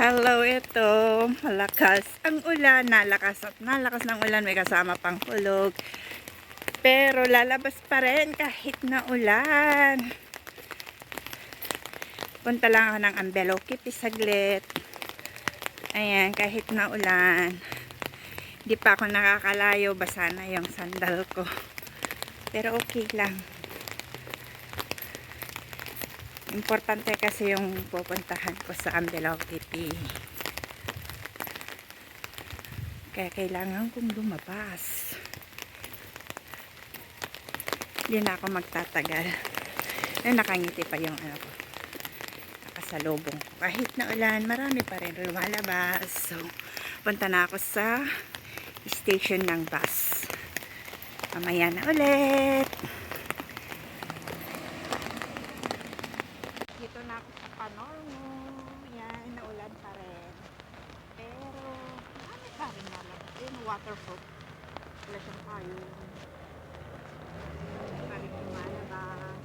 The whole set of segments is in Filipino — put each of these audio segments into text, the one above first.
Hello, ito. Malakas ang ulan. Nalakas at nalakas ng ulan. May kasama pang hulog. Pero lalabas pa rin kahit na ulan. Punta lang ako ng Ambeloki saglit. Ayan, kahit na ulan. Di pa ako nakakalayo. Basa na yung sandal ko. Pero okay lang. Importante kasi yung pupuntahan ko sa Ambelaw Kitty. Kaya kailangan kong lumabas. Hindi na ako magtatagal. Eh, nakangiti pa yung ano ko. Nakasalubong. Kahit na ulan, marami pa rin lumalabas. So, punta na ako sa station ng bus. Mamaya na ulit. Dito na ako sa Panormo. Yan, naulan pa rin. Pero, ano pa rin nalang. Yung waterproof. Wala siyang payong. Pa rin lumalabas.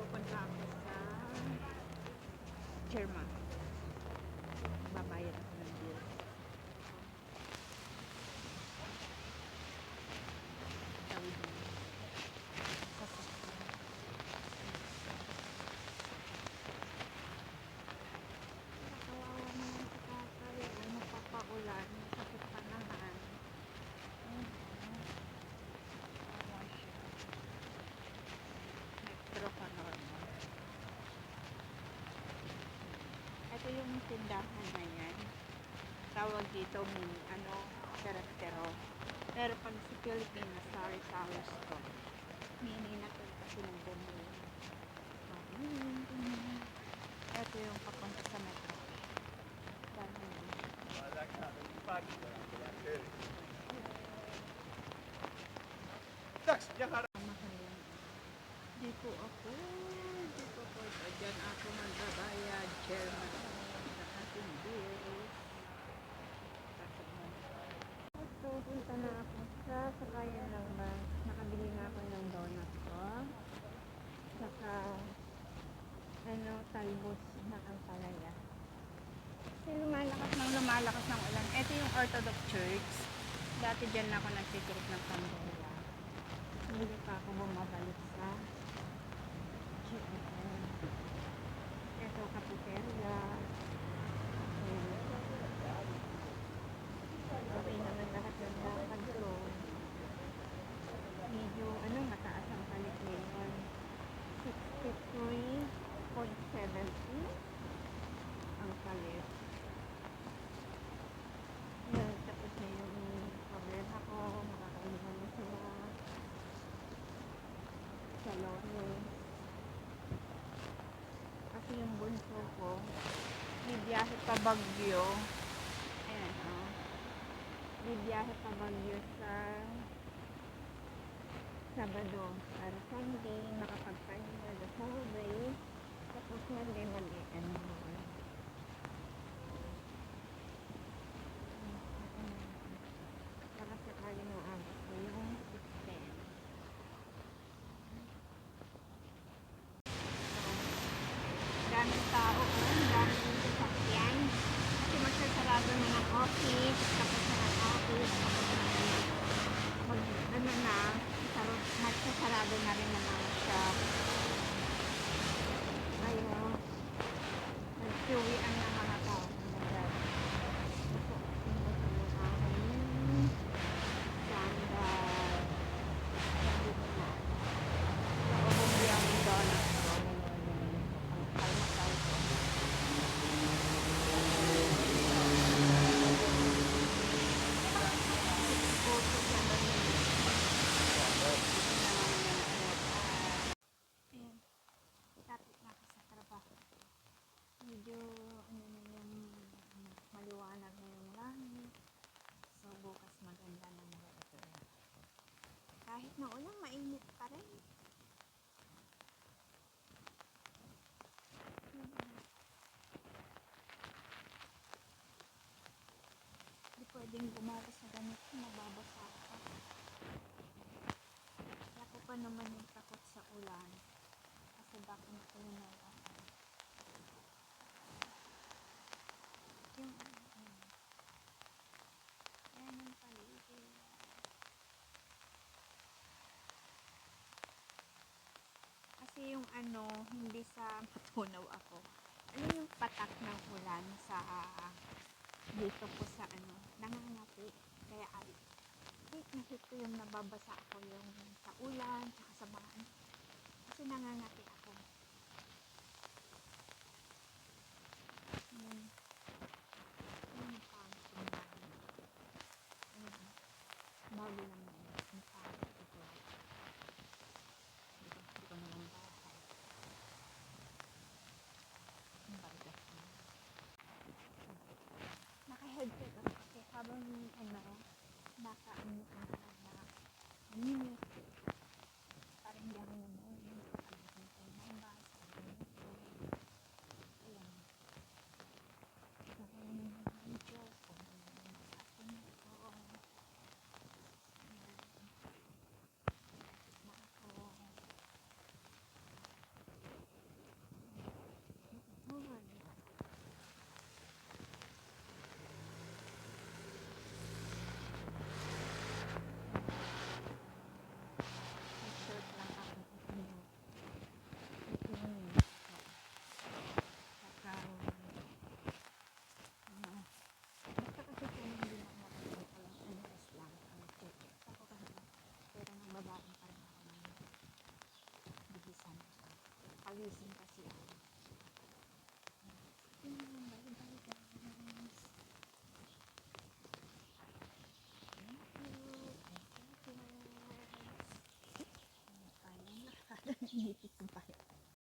Pupunta ako sa German. Metro pa normal. Ito yung tindahan na yan. Tawag dito mini, ano, pero Pero pag sa Pilipinas, Towers to. Mini na to kasi ng bumili. Ito yung papunta sa metro. Dami yan. Mahal yan. Po ako. Di po po. Diyan ako magbabayad. Chairman sa ating bills. Ito, punta na ako sa sakayan ng bus. Nakabili na ako ng donut ko. Saka, ano, talbos na ang palaya. Kasi lumalakas ng lumalakas ng ulan. Ito yung Orthodox Church. Dati dyan na ako nagtitirik ng Pandora. Hindi pa ako bumabalik sa GMM. Ito, kaputerya. Okay naman lahat ng lakad ko. Medyo, ano, mataas ang palit ngayon. 63.70 ang palit. Yan, tapos na yung problema ko. Makakailan na sila sa Lawrence. Kasi yung bunso ko, bibiyahe pa Bagyo. Ayan, oh. Bibiyahe pa Bagyo sa Sabado para Sunday, makapagpahinga the whole day. Tapos Monday mag-enroll. Para sakali ng agos ko yung 610. daming tao, oh, ang daming sasakyan. Kasi magsasarado na ng office, tapos na ng office, tapos na ng mag, ano na, saro- magsasarado na rin ng mga shop. Ayun, nagsiuwian ng mga tao. Nag- Ito, tingnan ko yung aking sandal. Nandito na. Naubong yung donut ko. Ang kalmasal ko. Puso naman yun. Ayan. Tapit na ako sa trabaho. Medyo ano na yung ano, maliwanag na yung langit. So bukas maganda na ito. Kahit na ulang mainit pa rin. Hindi pwedeng gumawa sa ganito, mababasa ka. Ako pa naman yung takot sa ulan. Kasi baka makulan ano, hindi sa matunaw ako. Ano yung patak ng ulan sa dito po sa ano, nangangati. Kaya ay, hit na hit ko yung nababasa ako yung sa ulan, tsaka Di 饭